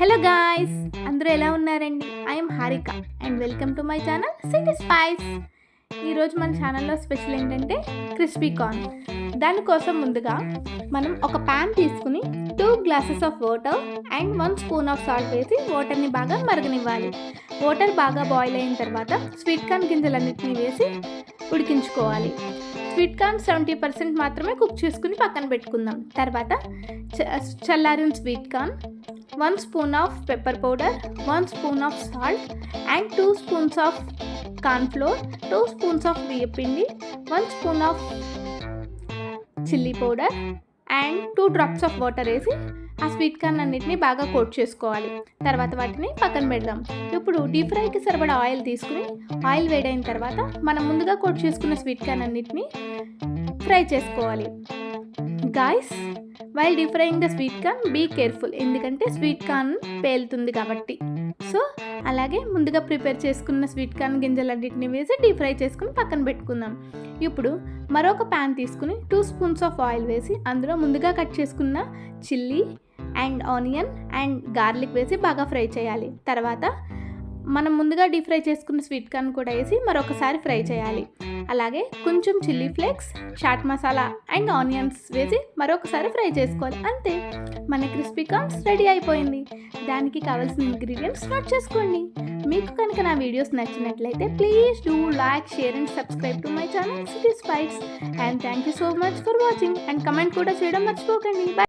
Hello guys అందరూ ఎలా ఉన్నారండి? I'm Harika and welcome to my channel city spice ఈరోజు మన ఛానల్లో స్పెషల్ ఏంటంటే క్రిస్పీ కార్న్ దానికోసం ముందుగా మనం ఒక ప్యాన్ తీసుకుని two glasses of water and one spoon of salt వేసి వాటర్ని బాగా మరగనివ్వాలి. వాటర్ బాగా బాయిల్ అయిన తర్వాత స్వీట్ కార్న్ గింజలన్నింటినీ వేసి ఉడికించుకోవాలి. స్వీట్ కార్న్ సెవెంటీ పర్సెంట్ మాత్రమే కుక్ చేసుకుని పక్కన పెట్టుకుందాం. తర్వాత చ- చల్లారిన sweet corn one spoon of pepper powder one spoon of salt and two spoons of flour, two spoons of బియ్యపిండి one spoon of chilli powder and two drops of water వేసి ఆ స్వీట్ కార్న్ అన్నిటిని బాగా coat చేసుకోవాలి. తర్వాత వాటిని పక్కన పెడదాం. ఇప్పుడు డీప్ ఫ్రైకి సరిపడా ఆయిల్ తీసుకుని ఆయిల్ వేడైన తర్వాత మనం ముందుగా కోట్ చేసుకున్న స్వీట్ కార్న్ అన్నిటిని ఫ్రై చేసుకోవాలి. Guys while deep the sweet corn be careful ఎందుకంటే స్వీట్ కార్న్ పేలుతుంది కాబట్టి. సో అలాగే ముందుగా ప్రిపేర్ చేసుకున్న స్వీట్ కార్న్ గింజలన్నిటిని వేసి డీప్ ఫ్రై చేసుకుని పక్కన పెట్టుకుందాం. ఇప్పుడు మరొక ప్యాన్ తీసుకుని టూ స్పూన్స్ ఆఫ్ ఆయిల్ వేసి అందులో ముందుగా కట్ చేసుకున్న chilli and onion and garlic వేసి బాగా ఫ్రై చేయాలి. తర్వాత మనం ముందుగా డీప్ ఫ్రై చేసుకున్న స్వీట్ కార్న్ కూడా వేసి మరొకసారి ఫ్రై చేయాలి. అలాగే కొంచెం chilli flakes chaat masala and onions వేసి మరొకసారి ఫ్రై చేసుకోవాలి. అంతే. మన క్రిస్పీ కార్న్స్ రెడీ అయిపోయింది. దానికి కావాల్సిన ఇంగ్రీడియంట్స్ నోట్ చేసుకోండి. మీకు కనుక నా వీడియోస్ నచ్చినట్లయితే please do like share and subscribe to my channel city spice. And thank you so much for watching. And comment కూడా చేయడం మర్చిపోకండి. బాయ్